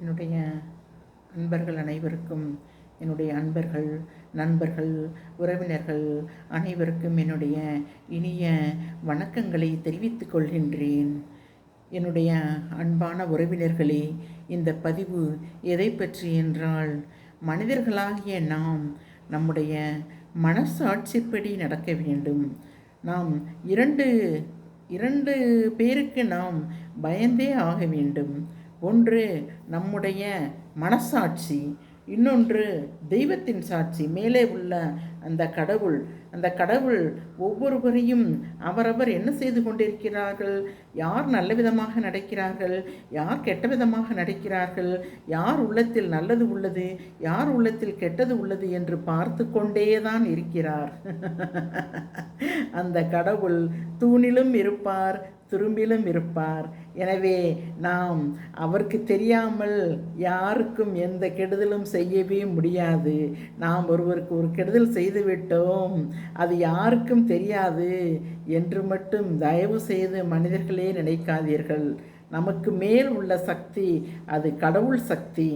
என்னுடைய அன்பர்கள் அனைவருக்கும் என்னுடைய அன்பர்கள் நண்பர்கள் உறவினர்கள் அனைவருக்கும் என்னுடைய இனிய வணக்கங்களை தெரிவித்துக் கொள்கின்றேன். என்னுடைய அன்பான உறவினர்களே இந்த பதிவு எதை பற்றி என்றால் மனிதர்களாகிய நாம் நம்முடைய மனசாட்சிப்படி நடக்க வேண்டும். நாம் இரண்டு இரண்டு பேருக்கு நாம் பயந்தே ஆக வேண்டும். ஒன்று நம்முடைய மனசாட்சி இன்னொன்று தெய்வத்தின் சாட்சி. மேலே உள்ள அந்த கடவுள் அந்த கடவுள் ஒவ்வொருவரையும் அவரவர் என்ன செய்து கொண்டிருக்கிறார்கள்? யார் நல்ல விதமாக நடக்கிறார்கள்? யார் கெட்ட விதமாக நடக்கிறார்கள்? யார் உள்ளத்தில் நல்லது உள்ளது? யார் உள்ளத்தில் கெட்டது உள்ளது என்று பார்த்து கொண்டே தான் இருக்கிறார். அந்த கடவுள் தூணிலும் இருப்பார் துரும்பிலும் இருப்பார். எனவே நாம் அவருக்கு தெரியாமல் யாருக்கும் எந்த கெடுதலும் செய்யவே முடியாது. நாம் ஒருவருக்கு ஒரு கெடுதல் செய்து செய்துவிட்டோம். அது யாருக்கும் தெரியாது என்று மட்டும் தயவு செய்து மனிதர்களே நினைக்காதீர்கள். நமக்கு மேல் உள்ள சக்தி அது கடவுள் சக்தி.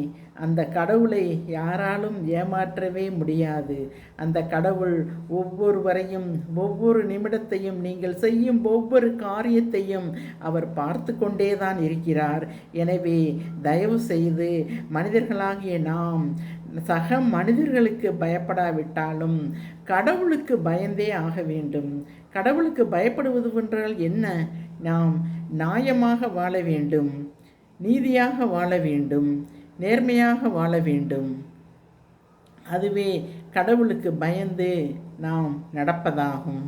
அந்த கடவுளை யாராலும் ஏமாற்றவே முடியாது. அந்த கடவுள் ஒவ்வொருவரையும் ஒவ்வொரு நிமிடத்தையும் நீங்கள் செய்யும் ஒவ்வொரு காரியத்தையும் அவர் பார்த்து கொண்டே தான் இருக்கிறார். எனவே தயவு செய்து மனிதர்களாகிய நாம் சக மனிதர்களுக்கு பயப்படாவிட்டாலும் கடவுளுக்கு பயந்தே ஆக வேண்டும். கடவுளுக்கு பயப்படுவது என்றால் என்ன? நாம் நியாயமாக வாழ வேண்டும் நீதியாக வாழ வேண்டும் நேர்மையாக வாழ வேண்டும். அதுவே கடவுளுக்கு பயந்து நாம் நடப்பதாகும்.